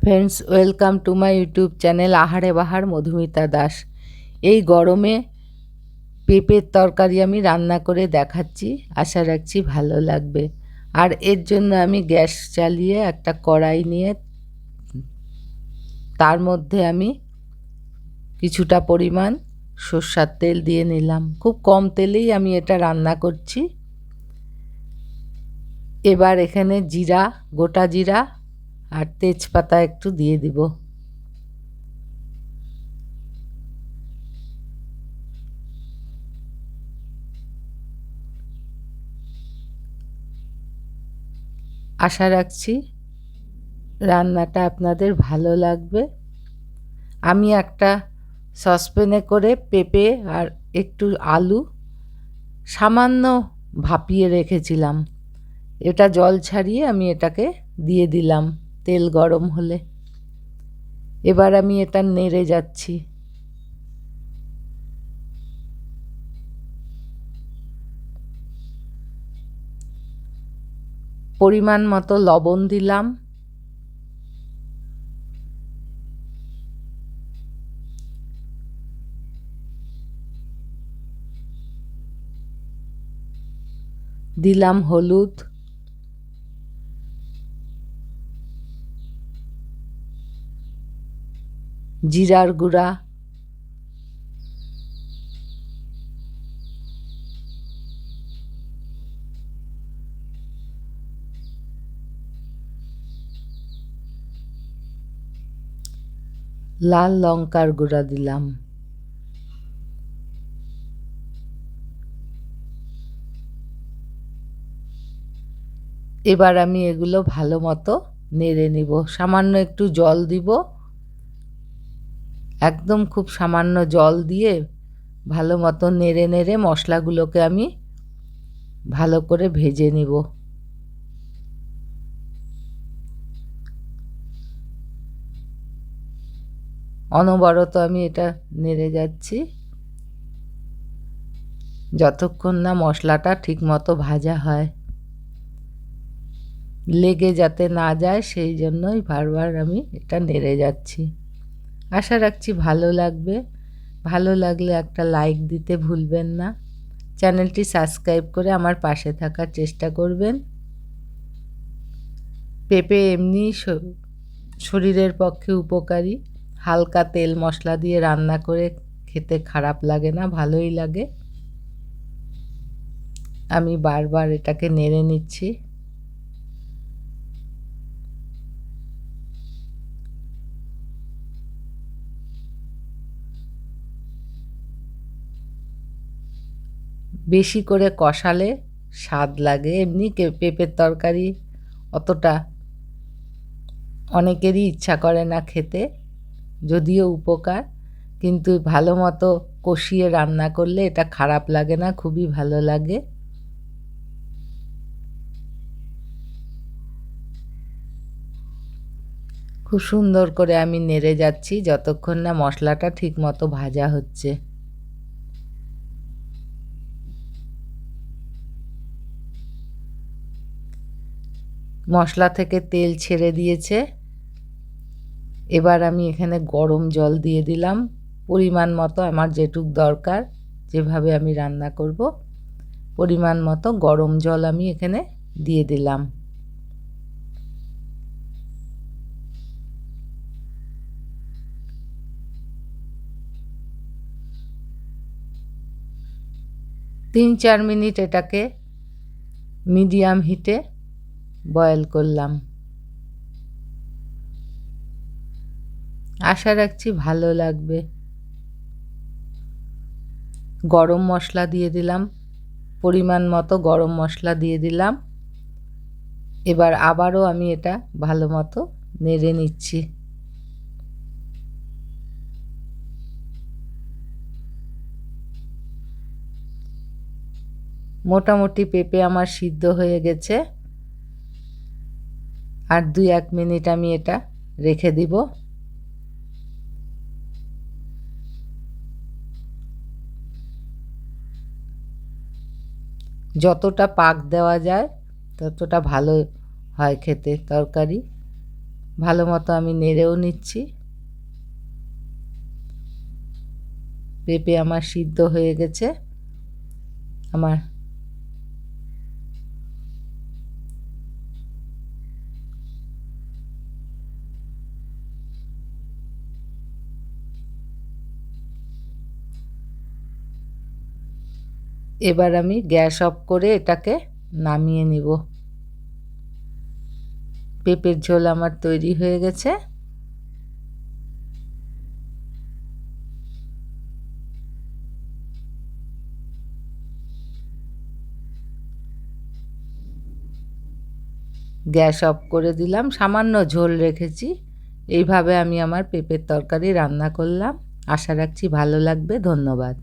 Friends welcome to my YouTube channel আহারে বাহার মধুমিতা দাস এই গরমে পেঁপের তরকারি আমি রান্না করে দেখাচ্ছি, আশা রাখছি ভালো লাগবে। আর এর জন্য আমি গ্যাস চালিয়ে একটা কড়াই নিয়ে, তার মধ্যে আমি কিছুটা পরিমাণ সর্ষার তেল দিয়ে নিলাম। খুব কম তেলেই আমি এটা রান্না করছি। এবার এখানে জিরা, গোটা জিরা আর তেজপাতা একটু দিয়ে দিব। আশা রাখছি রান্নাটা আপনাদের ভালো লাগবে। আমি একটা সসপ্যানে করে পেঁপে আর একটু আলু সামান্য ভাপিয়ে রেখেছিলাম। এটা জল ছাড়িয়ে আমি এটাকে দিয়ে দিলাম। তেল গরম হলে। এবার আমি এটা নেড়ে যাচ্ছি। পরিমাণ মতো লবণ দিলাম। দিলাম হলুদ। জিরার গুঁড়া। লাল লঙ্কার গুঁড়া দিলাম। এবার আমি এগুলো ভালো মতো নেড়ে নিব। সামান্য একটু জল দিব। একদম খুব সামান্য জল দিয়ে ভালো মতো নেড়ে নেড়ে মশলাগুলোকে আমি ভালো করে ভেজে নিব। অনবরত আমি এটা নেড়ে যাচ্ছি। যতক্ষণ না মশলাটা ঠিকমতো ভাজা হয়। লেগে যাতে না যায়, সেই জন্যই বারবার আমি এটা নেড়ে যাচ্ছি। আশা রাখছি ভালো লাগবে। ভালো লাগলে একটা লাইক দিতে ভুলবেন না। চ্যানেলটি সাবস্ক্রাইব করে আমার পাশে থাকার চেষ্টা করবেন। পেঁপে এমনি শরীরের পক্ষে উপকারী। হালকা তেল মশলা দিয়ে রান্না করে খেতে খারাপ লাগে না, ভালোই লাগে। আমি বারবার এটাকে নেড়ে নিচ্ছি। বেশি করে কষালে স্বাদ লাগে। এমনি পেঁপের তরকারি অতটা অনেকেরই ইচ্ছা করে না খেতে, যদিও উপকার। কিন্তু ভালো মতো কষিয়ে রান্না করলে এটা খারাপ লাগে না, খুবই ভালো লাগে। খুব সুন্দর করে আমি নেড়ে যাচ্ছি, যতক্ষণ না মশলাটা ঠিক মতো ভাজা হচ্ছে। মশলা থেকে তেল ছেড়ে দিয়েছে। এবার আমি এখানে গরম জল দিয়ে দিলাম। পরিমাণ মতো আমার যেটুক দরকার, যেভাবে আমি রান্না করব, পরিমাণ মতো গরম জল আমি এখানে দিয়ে দিলাম। তিন চার মিনিট এটাকে মিডিয়াম হিটে বয়েল করলাম। আশা রাখছি ভালো লাগবে। গরম মশলা দিয়ে দিলাম। পরিমাণ মতো গরম মশলা দিয়ে দিলাম। এবার আবারও আমি এটা ভালো মতো নেড়ে নিচ্ছি। মোটামুটি পেঁপে আমার সিদ্ধ হয়ে গেছে। আর দুই এক মিনিট আমি এটা রেখে দিব। যতটা পাক দেওয়া যায়, ততটা ভালো হয় খেতে তরকারি। ভালো মতো আমি নেড়েও নিচ্ছি। পেঁপে আমার সিদ্ধ হয়ে গেছে। আমার এবার আমি গ্যাস অফ করে এটাকে নামিয়ে নিব। পেঁপের ঝোল আমার তৈরি হয়ে গেছে। গ্যাস অফ করে দিলাম, সামান্য ঝোল রেখেছি। এইভাবে আমি আমার পেঁপের তরকারি রান্না করলাম। আশা রাখছি ভালো লাগবে। ধন্যবাদ।